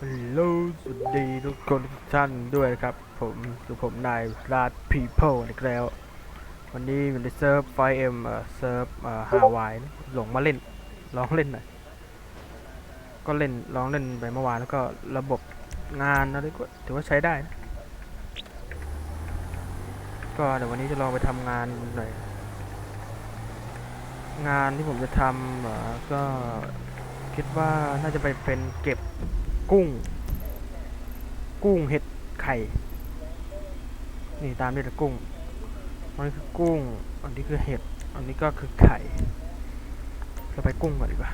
ฮัลโหลสวัสดีทุกคนทุกท่านด้วยนะครับ ผมคือผมนายราดพีเพิลอีกแล้ว วันนี้อยู่ในเซิร์ฟไฟเอ็มเซิร์ฟฮาวายหลงมาเล่นลองเล่นหน่อยก็เล่นลองเล่นไปเมื่อวานแล้วก็ระบบงานอะไรก็ถือว่าใช้ได้นะก็เดี๋ยววันนี้จะลองไปทำงานหน่อย งานที่ผมจะทำก็คิดว่าน่าจะไปเป็นเก็บ กุ้ง กุ้งเห็ดไข่ นี่ตามด้วยแต่กุ้งอันนี้คือกุ้ง อันนี้คือเห็ด อันนี้ก็คือไข่ เราไปกุ้งก่อนดีกว่า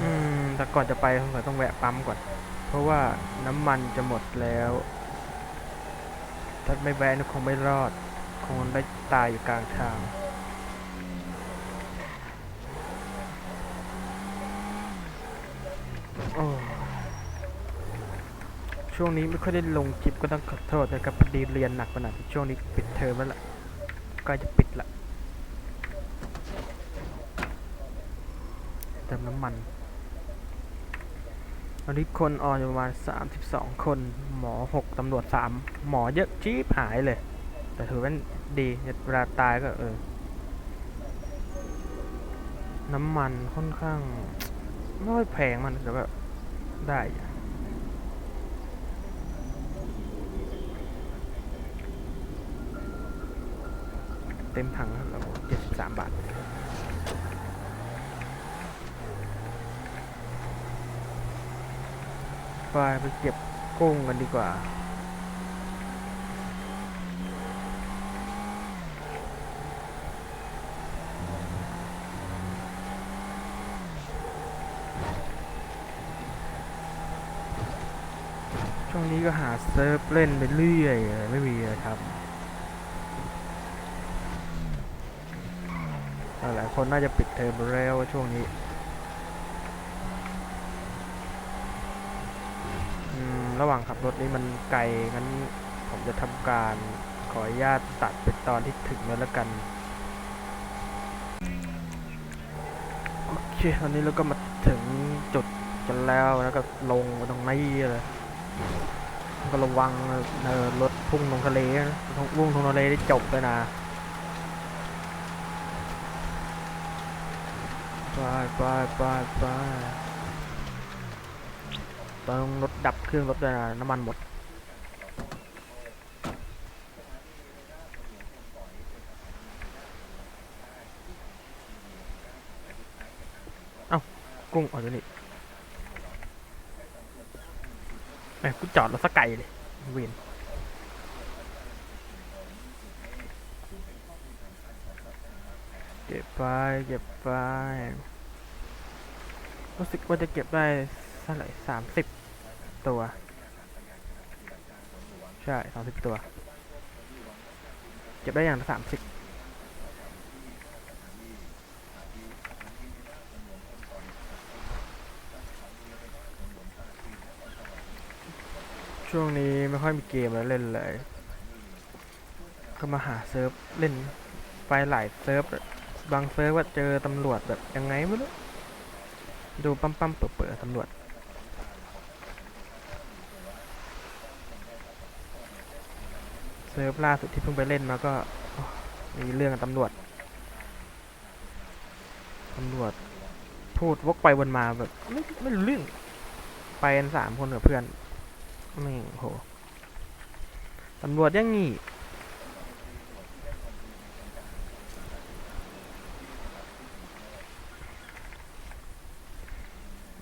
อืม แต่ก่อนจะไปผมต้องแวะปั๊มก่อน เพราะว่าน้ำมันจะหมดแล้ว ถ้าไม่แวะนี่คงไม่รอด คงได้ตายอยู่กลางทาง โอ้ ช่วงนี้ไม่ค่อยได้ลงคลิปก็ต้องขอโทษนะครับพอดีเรียนหนักขนาดช่วงนี้ปิดเทอมแล้วล่ะใกล้จะปิดละเติมน้ำมันตอนนี้คนออนอยู่ประมาณ 32 คน หมอ 6 ตำรวจ 3 หมอเยอะจี๊บหายเลย แต่ถือว่าดีเวลาตายก็เออ น้ำมันค่อนข้าง ไม่ค่อยแพงมันแต่ว่า ได้ เต็มถังครับแล้วเจ็ดสิบสามบาทไปไปเก็บกุ้งกันดีกว่า ช่วงนี้ก็หาเซิร์ฟเล่นไปเรื่อยไม่มีเลยครับ หลายคนน่าจะปิดเทอมแล้วช่วงนี้ระหว่างขับรถนี้มันไกลงั้นผมจะทำการขออนุญาตตัดเป็นตอนที่ถึงแล้วละกัน โอเคตอนนี้เราก็มาถึงจุดกันแล้วแล้วก็ลงตรงนี้เลย ก็ระวังเออรถพุ่งลงทะเลพุ่งลงทะเลได้จบเลยนะไปไปไปไปต้องรถดับเครื่องรถด้วยนะน้ำมันหมดเอ้ากุ้งออกจากนี่ แหมกูจอดรถสกไกลเลยเวียนเก็บไปเก็บไปรู้สึกว่าจะเก็บได้เท่าไหร่สามสิบตัว ใช่สามสิบตัว เก็บได้อย่างละสามสิบ ช่วงนี้ไม่ค่อยมีเกมแล้วเล่นเลย ก็มาหาเซิร์ฟเล่นไปหลายเซิร์ฟบางเซิร์ฟว่าเจอตำรวจแบบยังไงไม่รู้ดูปั๊มปั๊มเปิดเปิดตำรวจเซิร์ฟล่าสุดที่เพิ่งไปเล่นมาก็มีเรื่องตำรวจตำรวจพูดวกไปวนมาแบบไม่ไม่รู้เรื่องไปกันสามคนกับเพื่อน ไม่งโหตำรวจยังงี้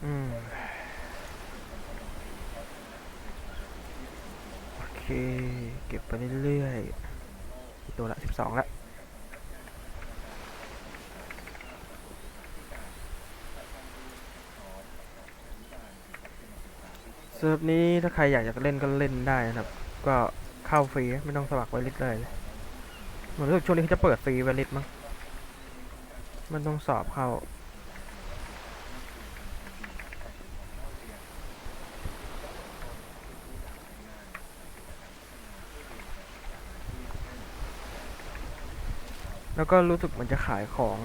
อืมโอเค เก็บไปเรื่อยๆตัวละสิบสองละ เซิร์ฟนี้ถ้าใครอยากจะเล่นก็เล่นได้นะครับ ก็เข้าฟรีไม่ต้องสมัครไวลิสเลยเหมือนรู้สึกช่วงนี้เขาจะเปิดฟรีไวลิสมั้งมันต้องสอบเข้าแล้วก็รู้สึกมันจะขายของ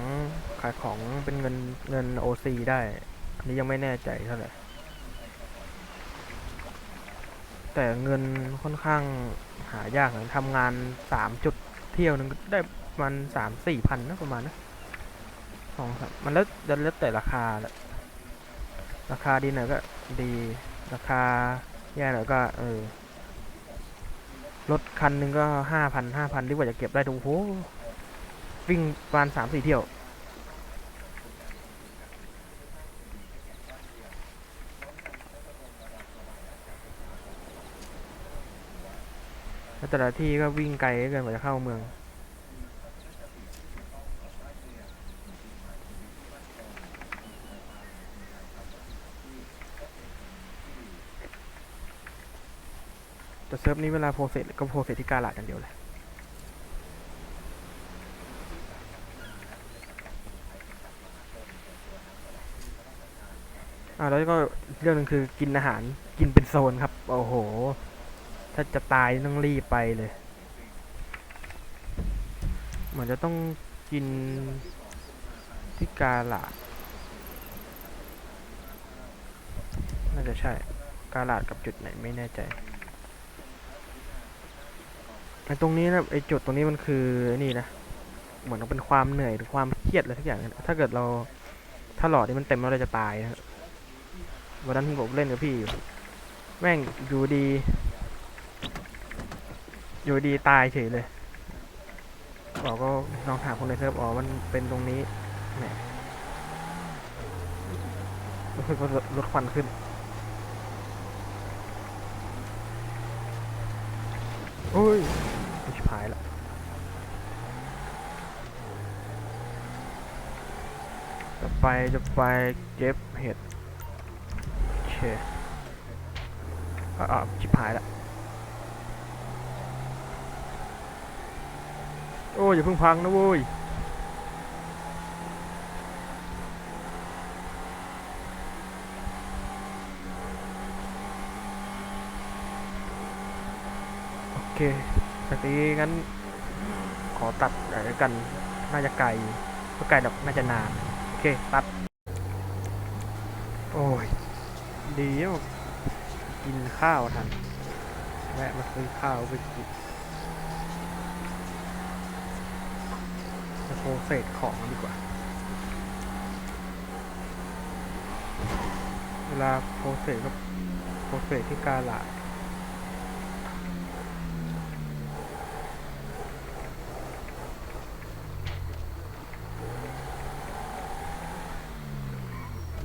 ขายของเป็นเงินเงิน OC ได้ อันนี้ยังไม่แน่ใจเท่าไหร่ แต่เงินค่อนข้างหายากนะทำงานสามจุดเที่ยวหนึงได้ประมันสามสี่พันนะประมาณนะสองสามมันแล้วแล้วแต่ราคาแหละราคาดีหน่อยก็ดี ราคาแย่หน่อยก็ เออรถคันหนึ่งก็ห้าพันห้าพันที่กว่าจะเก็บได้ดูโหวิ่งประมาณสามสี่เที่ยว แล้วแต่ละที่ก็วิ่งไกลเกินกว่าจะเข้าเมือง แต่เซิร์ฟนี้เวลาโพสเซสก็โพสเซสที่กาลาดอย่างเดียวเลยอ่าแล้วก็เรื่องหนึงคือกินอาหารกินเป็นโซนครับ โอ้โห ถ้าจะตายต้องรีบไปเลยเหมือนจะต้องกินที่กาลาดน่าจะใช่ กาลาดกับจุดไหนไม่แน่ใจไอ้ตรงนี้นะไอ้จุดตรงนี้มันคือนี่นะ เหมือนกับเป็นความเหนื่อยหรือความเครียดอะไรทุกอย่าง ถ้าเกิดเราถ้าหลอดนี้มันเต็มแล้วเราจะตายนะวันนั้นผมเล่นกับพี่อยู่ แม่งอยู่ดี อยู่ดีตายเฉยเลยบอกก็ลองถามคนในเซิร์ฟอ๋อมันเป็นตรงนี้แหมรู้สึกว่าลดควันขึ้น โอ้ยไม่ชิบหายละจะไปจะไปเก็บเห็ดโอเคอ่าชิบหายละ โอ้ยอย่าเพิ่งพังนะเว้ยโอเคจากนี้งั้น ขอตัดอะไรกัน น่าจะไกลเพราะไกลแบบน่าจะนาน โอเค ตัด โอ้ย ดีอะกินข้าวทันแวะมาซื้อข้าวไปกิน จะโพเศษของดีกว่า เวลาโพเศษก็โพเศษที่การลาด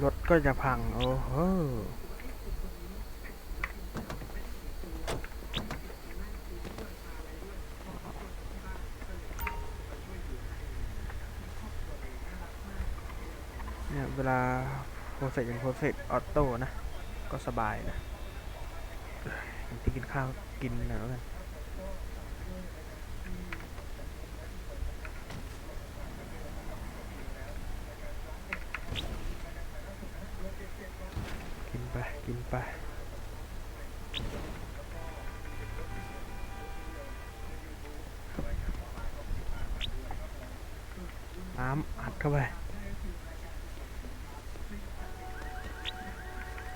รถก็จะพัง โอ้โห เวลาโปรเซสเป็นโปรเซสออโต้นะ ก็สบายนะที่กินข้าวกินหน่อยแล้วกันกินไป กินไปน้ำอัดเข้าไป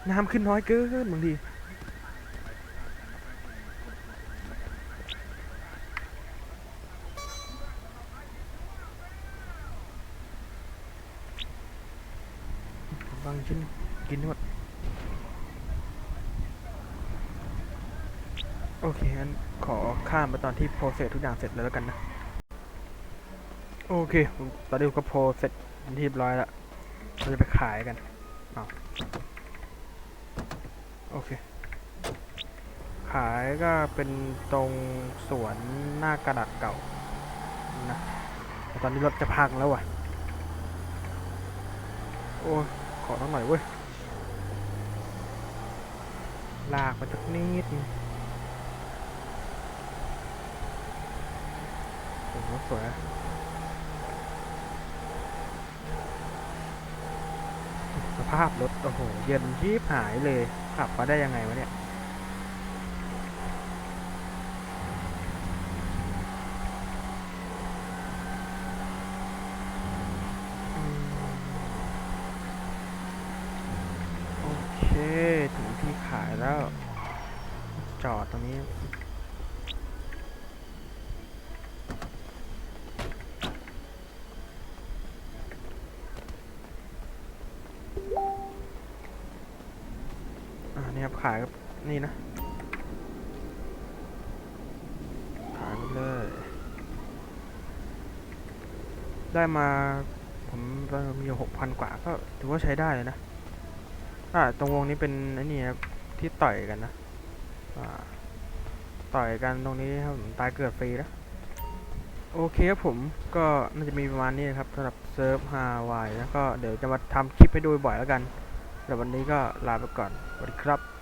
น้ำขึ้นน้อยเกินบางทีบางชิ้นกินหมดโอเคงั้นขอข้ามไปตอนที่โปรเซสทุกอย่างเสร็จแล้วกันนะ โอเค ตอนนี้ก็โปรเซสเป็นที่เรียบร้อยแล้วเราจะไปขายกันเอา โอเค ขายก็เป็นตรงสวนหน้ากระดาษเก่านะแต่ตอนนี้รถจะพังแล้วว่ะ โอ้ยขอต้องหน่อยเว้ย ลากไปสักนิดนึงโอ้โหสวยสภาพรถ โอ้โห เย็นชีบหายเลย ขับมาได้ยังไงวะเนี่ย โตรงนี้ อ่านี่ครับ ขายกับนี่นะ ขายไปเลย ได้มา ผมมีหกพันกว่าก็ถือว่าใช้ได้เลยนะ อ่า ตรงวงนี้เป็นไอ้นี่ครับที่ต่อยกันนะ อ่า ต่อยกันตรงนี้ครับตายเกิดฟรีนะโอเคครับผมก็น่าจะมีประมาณนี้ครับสำหรับเซิร์ฟฮาวายแล้วก็เดี๋ยวจะมาทำคลิปให้ดูบ่อยแล้วกันแต่วันนี้ก็ลาไปก่อนสวัสดีครับ